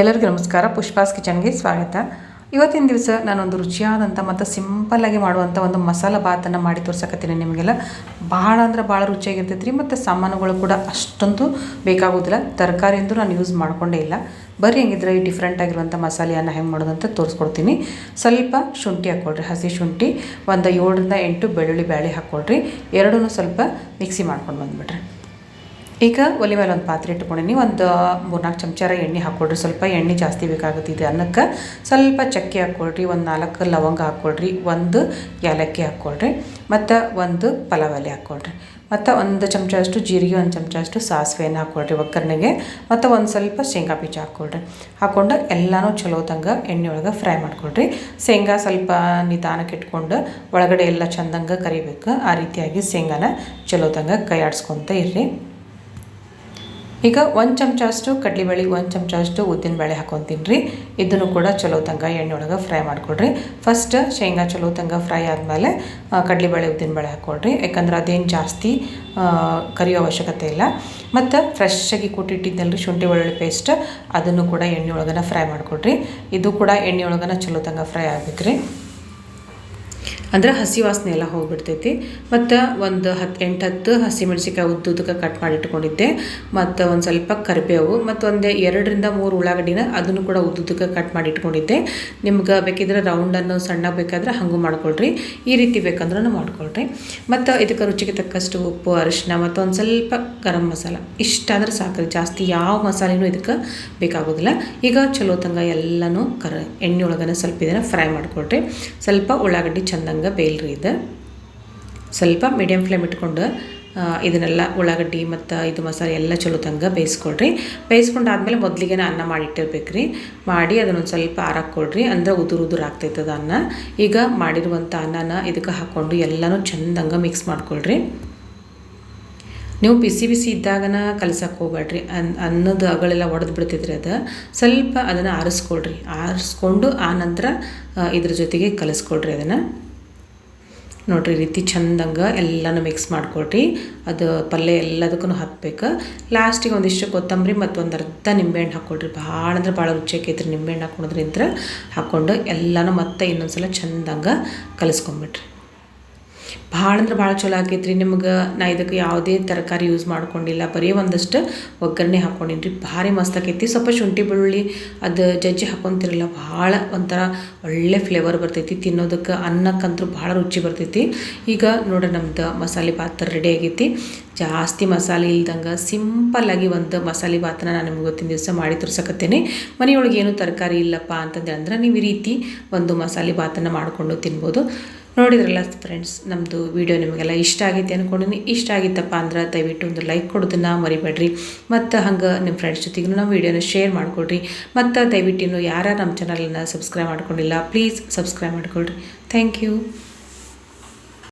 ಎಲ್ಲರಿಗೂ ನಮಸ್ಕಾರ. ಪುಷ್ಪಾಸ್ ಕಿಚನ್ಗೆ ಸ್ವಾಗತ. ಇವತ್ತಿನ ದಿವಸ ನಾನೊಂದು ರುಚಿಯಾದಂಥ ಮತ್ತು ಸಿಂಪಲ್ಲಾಗಿ ಮಾಡುವಂಥ ಒಂದು ಮಸಾಲ ಭಾತನ್ನು ಮಾಡಿ ತೋರ್ಸಕತ್ತೀನಿ ನಿಮಗೆಲ್ಲ. ಭಾಳ ಅಂದ್ರೆ ಭಾಳ ರುಚಿಯಾಗಿರ್ತೈತೆ ರೀ ಮತ್ತು ಸಾಮಾನುಗಳು ಕೂಡ ಅಷ್ಟೊಂದು ಬೇಕಾಗೋದಿಲ್ಲ. ತರಕಾರಿ ಅಂದರೂ ನಾನು ಯೂಸ್ ಮಾಡಿಕೊಂಡೇ ಇಲ್ಲ. ಬರೀ ಹೆಂಗಿದ್ರೆ ಈ ಡಿಫ್ರೆಂಟ್ ಆಗಿರುವಂಥ ಮಸಾಲೆಯನ್ನು ಹೆಂಗೆ ಮಾಡೋದಂತ ತೋರಿಸ್ಕೊಡ್ತೀನಿ. ಸ್ವಲ್ಪ ಶುಂಠಿ ಹಾಕ್ಕೊಳ್ರಿ, ಹಸಿ ಶುಂಠಿ. ಒಂದು ಏಳರಿಂದ ಎಂಟು ಬೆಳ್ಳುಳ್ಳಿ ಬ್ಯಾಳೆ ಹಾಕ್ಕೊಳ್ರಿ. ಎರಡೂ ಸ್ವಲ್ಪ ಮಿಕ್ಸಿ ಮಾಡ್ಕೊಂಡು ಬಂದುಬಿಡ್ರಿ. ಈಗ ಒಲೆ ಮೇಲೆ ಒಂದು ಪಾತ್ರೆ ಇಟ್ಕೊಂಡೀನಿ ಒಂದು ಮೂರ್ನಾಲ್ಕು ಚಮಚಾರ ಎಣ್ಣೆ ಹಾಕ್ಕೊಡ್ರಿ. ಸ್ವಲ್ಪ ಎಣ್ಣೆ ಜಾಸ್ತಿ ಬೇಕಾಗುತ್ತಿದೆ ಅನ್ನಕ್ಕೆ ಸ್ವಲ್ಪ ಚಕ್ಕೆ ಹಾಕ್ಕೊಳ್ರಿ ಒಂದು ನಾಲ್ಕು ಲವಂಗ ಹಾಕ್ಕೊಳ್ರಿ ಒಂದು ಏಲಕ್ಕಿ ಹಾಕ್ಕೊಳ್ರಿ ಮತ್ತು ಒಂದು ಪಲಾವ್ ಎಲೆ ಹಾಕ್ಕೊಳ್ರಿ ಮತ್ತು ಒಂದು ಚಮಚ ಅಷ್ಟು ಜೀರಿಗೆ, ಒಂದು ಚಮಚ ಅಷ್ಟು ಸಾಸಿವೆಯನ್ನು ಹಾಕ್ಕೊಳ್ರಿ ಒಗ್ಗರಣೆಗೆ. ಮತ್ತು ಒಂದು ಸ್ವಲ್ಪ ಶೇಂಗಾ ಬೀಜ ಹಾಕ್ಕೊಳ್ರಿ ಹಾಕ್ಕೊಂಡು ಎಲ್ಲನೂ ಚಲೋ ತಂಗ ಎಣ್ಣೆ ಒಳಗೆ ಫ್ರೈ ಮಾಡ್ಕೊಳ್ರಿ ಶೇಂಗಾ ಸ್ವಲ್ಪ ನಿಧಾನಕ್ಕೆ ಇಟ್ಕೊಂಡು ಒಳಗಡೆ ಎಲ್ಲ ಚಂದಂಗೆ ಕರಿಬೇಕು. ಆ ರೀತಿಯಾಗಿ ಶೇಂಗಾನ ಚಲೋ ತಂಗ ಕೈ ಆಡಿಸ್ಕೊತ ಇರ್ರಿ. ಈಗ ಒಂದು ಚಮಚ ಅಷ್ಟು ಕಡಲೆಬೇಳೆ ಒಂದು ಚಮಚ ಅಷ್ಟು ಉದ್ದಿನಬೇಳೆ ಹಾಕೊತೀನಿ ರೀ. ಇದನ್ನು ಕೂಡ ಚಲೋ ತಂಗ ಎಣ್ಣೆ ಒಳಗೆ ಫ್ರೈ ಮಾಡ್ಕೊಡ್ರಿ. ಫಸ್ಟ್ ಶೇಂಗಾ ಚಲೋ ತಂಗ ಫ್ರೈ ಆದಮೇಲೆ ಕಡಲೆಬೇಳೆ ಉದ್ದಿನಬೇಳೆ ಹಾಕ್ಕೊಡ್ರಿ. ಯಾಕಂದ್ರೆ ಅದೇನು ಜಾಸ್ತಿ ಕರಿಯೋ ಅವಶ್ಯಕತೆ ಇಲ್ಲ. ಮತ್ತು ಫ್ರೆಶ್ಶಾಗಿ ಕೂಟಿಟ್ಟಿದ್ದಲ್ರಿ ಶುಂಠಿ, ಬೆಳ್ಳುಳ್ಳಿ ಪೇಸ್ಟ್ ಅದನ್ನು ಕೂಡ ಎಣ್ಣೆ ಒಳಗನ ಫ್ರೈ ಮಾಡಿಕೊಡ್ರಿ. ಇದು ಕೂಡ ಎಣ್ಣೆ ಒಳಗನ ಚಲೋ ತಂಗ ಫ್ರೈ ಆಗ್ಬೇಕು ರೀ ಅಂದ್ರೆ ಹಸಿ ವಾಸನೆ ಎಲ್ಲ ಹೋಗ್ಬಿಡ್ತೈತಿ. ಮತ್ತು ಒಂದು ಹತ್ತು ಎಂಟು, ಹತ್ತು ಹಸಿಮೆಣ್ಸಿಕಾಯಿ ಉದ್ದುದಕ್ಕೆ ಕಟ್ ಮಾಡಿ ಇಟ್ಕೊಂಡಿದ್ದೆ. ಮತ್ತು ಒಂದು ಸ್ವಲ್ಪ ಕರಿಬೇವು ಮತ್ತು ಒಂದು ಎರಡರಿಂದ ಮೂರು ಉಳ್ಳಾಗಡ್ಡಿನ ಅದನ್ನು ಕೂಡ ಉದ್ದುದಕ್ಕೆ ಕಟ್ ಮಾಡಿ ಇಟ್ಕೊಂಡಿದ್ದೆ. ನಿಮ್ಗೆ ಬೇಕಿದ್ರೆ ರೌಂಡನ್ನು ಸಣ್ಣ ಬೇಕಾದ್ರೆ ಹಂಗೂ ಮಾಡ್ಕೊಳ್ರಿ. ಈ ರೀತಿ ಬೇಕಂದ್ರೂ ಮಾಡ್ಕೊಳ್ರಿ. ಮತ್ತು ಇದಕ್ಕೆ ರುಚಿಗೆ ತಕ್ಕಷ್ಟು ಉಪ್ಪು ಅರಿಶಿನ ಮತ್ತು ಒಂದು ಸ್ವಲ್ಪ ಗರಂ ಮಸಾಲ. ಇಷ್ಟ ಅಂದ್ರೆ ಸಾಕ್ರಿ. ಜಾಸ್ತಿ ಯಾವ ಮಸಾಲೆನೂ ಇದಕ್ಕೆ ಬೇಕಾಗೋದಿಲ್ಲ. ಈಗ ಚಲೋ ತಂಗ ಎಲ್ಲನೂ ಕರ, ಎಣ್ಣೆ ಒಳಗನೆ ಸ್ವಲ್ಪ ಇದನ್ನು ಫ್ರೈ ಮಾಡ್ಕೊಳ್ರಿ. ಸ್ವಲ್ಪ ಉಳ್ಳಾಗಡ್ಡಿ ಚಂದಂಗೆ ಬೇಯಲ್ರಿ ಇದು. ಸ್ವಲ್ಪ ಮೀಡಿಯಮ್ ಫ್ಲೇಮ್ ಇಟ್ಕೊಂಡು ಇದನ್ನೆಲ್ಲ ಉಳ್ಳಾಗಡ್ಡಿ ಮತ್ತು ಇದು ಮಸಾಲೆ ಎಲ್ಲ ಚಲೋ ತಂಗ ಬೇಯಿಸ್ಕೊಳ್ರಿ ಬೇಯಿಸ್ಕೊಂಡಾದ್ಮೇಲೆ ಮೊದಲಿಗೆ ಅನ್ನ ಮಾಡಿಟ್ಟಿರ್ಬೇಕು ರೀ ಮಾಡಿ ಅದನ್ನೊಂದು ಸ್ವಲ್ಪ ಆರಾಕ್ಕೊಳ್ರಿ ಅಂದ್ರೆ ಉದುರು ಉದುರು ಆಗ್ತೈತದ ಅನ್ನ. ಈಗ ಮಾಡಿರುವಂಥ ಅನ್ನನ ಇದಕ್ಕೆ ಹಾಕ್ಕೊಂಡು ಎಲ್ಲನೂ ಚೆಂದಂಗೆ ಮಿಕ್ಸ್ ಮಾಡ್ಕೊಳ್ರಿ. ನೀವು ಬಿಸಿ ಬಿಸಿ ಇದ್ದಾಗನ ಕಲಸಕ್ಕೆ ಹೋಗ್ಬೇಡ್ರಿ ಅನ್, ಅನ್ನದ ಅಗಳೆಲ್ಲ ಒಡೆದು ಬಿಡ್ತಿದ್ರಿ ಅದು. ಸ್ವಲ್ಪ ಅದನ್ನು ಆರಿಸ್ಕೊಳ್ರಿ. ಆರಿಸ್ಕೊಂಡು ಆ ನಂತರ ಇದ್ರ ಜೊತೆಗೆ ಕಲಿಸ್ಕೊಳ್ರಿ ಅದನ್ನು. ನೋಡ್ರಿ ರೀತಿ ಚಂದಂಗೆ ಎಲ್ಲನೂ ಮಿಕ್ಸ್ ಮಾಡ್ಕೊಳ್ರಿ. ಅದು ಪಲ್ಯ ಎಲ್ಲದಕ್ಕೂ ಹಾಕ್ಬೇಕು. ಲಾಸ್ಟಿಗೆ ಒಂದಿಷ್ಟು ಕೊತ್ತಂಬರಿ ಮತ್ತು ಒಂದು ಅರ್ಧ ನಿಂಬೆಹಣ್ಣು ಹಾಕ್ಕೊಳ್ರಿ. ಭಾಳ ಅಂದ್ರೆ ಭಾಳ ರುಚಿ ಆಕೈತ್ರಿ ನಿಂಬೆಹಣ್ಣು ಹಾಕೊಳೋದ್ರಿಂದ ಹಾಕ್ಕೊಂಡು ಎಲ್ಲನೂ ಮತ್ತೆ ಇನ್ನೊಂದ್ಸಲ ಚಂದಂಗೆ ಕಲಿಸ್ಕೊಂಬಿಟ್ರಿ ಭಾಳ ಅಂದ್ರೆ ಭಾಳ ಚಲೋ ಆಕೈತ್ರಿ. ನಿಮ್ಗೆ ನಾ ಇದಕ್ಕೆ ಯಾವುದೇ ತರಕಾರಿ ಯೂಸ್ ಮಾಡ್ಕೊಂಡಿಲ್ಲ. ಬರೀ ಒಂದಷ್ಟು ಒಗ್ಗರಣೆ ಹಾಕ್ಕೊಂಡಿನಿ ರೀ ಭಾರಿ ಮಸ್ತ್ ಆಕೈತಿ. ಸ್ವಲ್ಪ ಶುಂಠಿ ಬೆಳ್ಳುಳ್ಳಿ ಅದು ಜಜ್ಜಿ ಹಾಕ್ಕೊಂತಿರಲ್ಲ ಭಾಳ ಒಂಥರ ಒಳ್ಳೆ ಫ್ಲೇವರ್ ಬರ್ತೈತಿ. ತಿನ್ನೋದಕ್ಕೆ ಅನ್ನಕ್ಕಂತೂ ಭಾಳ ರುಚಿ ಬರ್ತೈತಿ. ಈಗ ನೋಡ್ರಿ ನಮ್ದು ಮಸಾಲೆ ಭಾತ್ ರೆಡಿ ಆಗೈತಿ. ಜಾಸ್ತಿ ಮಸಾಲೆ ಇಲ್ದಂಗೆ ಸಿಂಪಲ್ಲಾಗಿ ಒಂದು ಮಸಾಲೆ ಭಾತನ ನಾನು ನಿಮ್ಗೆ ಗೊತ್ತಿನ ದಿವಸ ಮಾಡಿ ತೋರ್ಸಕತ್ತೇನೆ. ಮನೆಯೊಳಗೆ ಏನು ತರಕಾರಿ ಇಲ್ಲಪ್ಪ ಅಂತಂದ್ರೆ ನೀವು ಈ ರೀತಿ ಒಂದು ಮಸಾಲೆ ಭಾತನ್ನು ಮಾಡಿಕೊಂಡು ತಿನ್ಬೋದು. ನೋಡಿದ್ರಲ್ಲ ಫ್ರೆಂಡ್ಸ್ ನಮ್ಮದು ವಿಡಿಯೋ ನಿಮಗೆಲ್ಲ ಇಷ್ಟ ಆಗೈತೆ ಅಂದ್ಕೊಂಡಿನಿ ಇಷ್ಟ ಆಗಿತ್ತಪ್ಪ ಅಂದ್ರೆ ದಯವಿಟ್ಟು ಒಂದು ಲೈಕ್ ಕೊಡೋದನ್ನು ಮರಿಬೇಡ್ರಿ. ಮತ್ತು ಹಂಗೆ ನಿಮ್ಮ ಫ್ರೆಂಡ್ಸ್ ಜೊತೆಗೂ ನಾವು ವಿಡಿಯೋನ ಶೇರ್ ಮಾಡಿಕೊಡ್ರಿ. ಮತ್ತು ದಯವಿಟ್ಟು ಇನ್ನು ಯಾರು ನಮ್ಮ ಚಾನಲನ್ನು ಸಬ್ಸ್ಕ್ರೈಬ್ ಮಾಡ್ಕೊಂಡಿಲ್ಲ ಪ್ಲೀಸ್ ಸಬ್ಸ್ಕ್ರೈಬ್ ಮಾಡ್ಕೊಳ್ರಿ ಥ್ಯಾಂಕ್ ಯು